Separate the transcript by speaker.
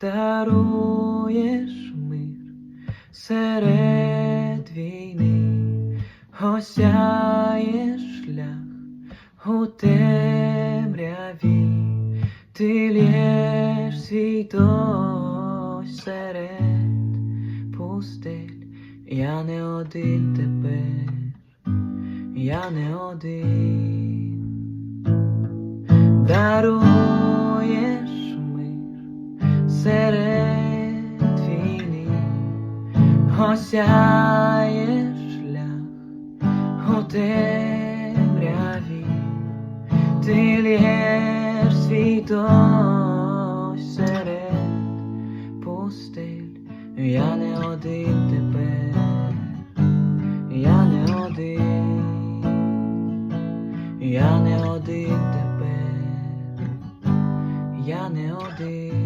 Speaker 1: даруєш мир серед війни, осяєш шлях у темряві, ти лєш свій серед пустель, я не один тепер, я не один. Даруєш серед війни осяє шлях у темряві, ти лєш свій серед пустель, я не один тепер, я не один, я не один тепер, я не один.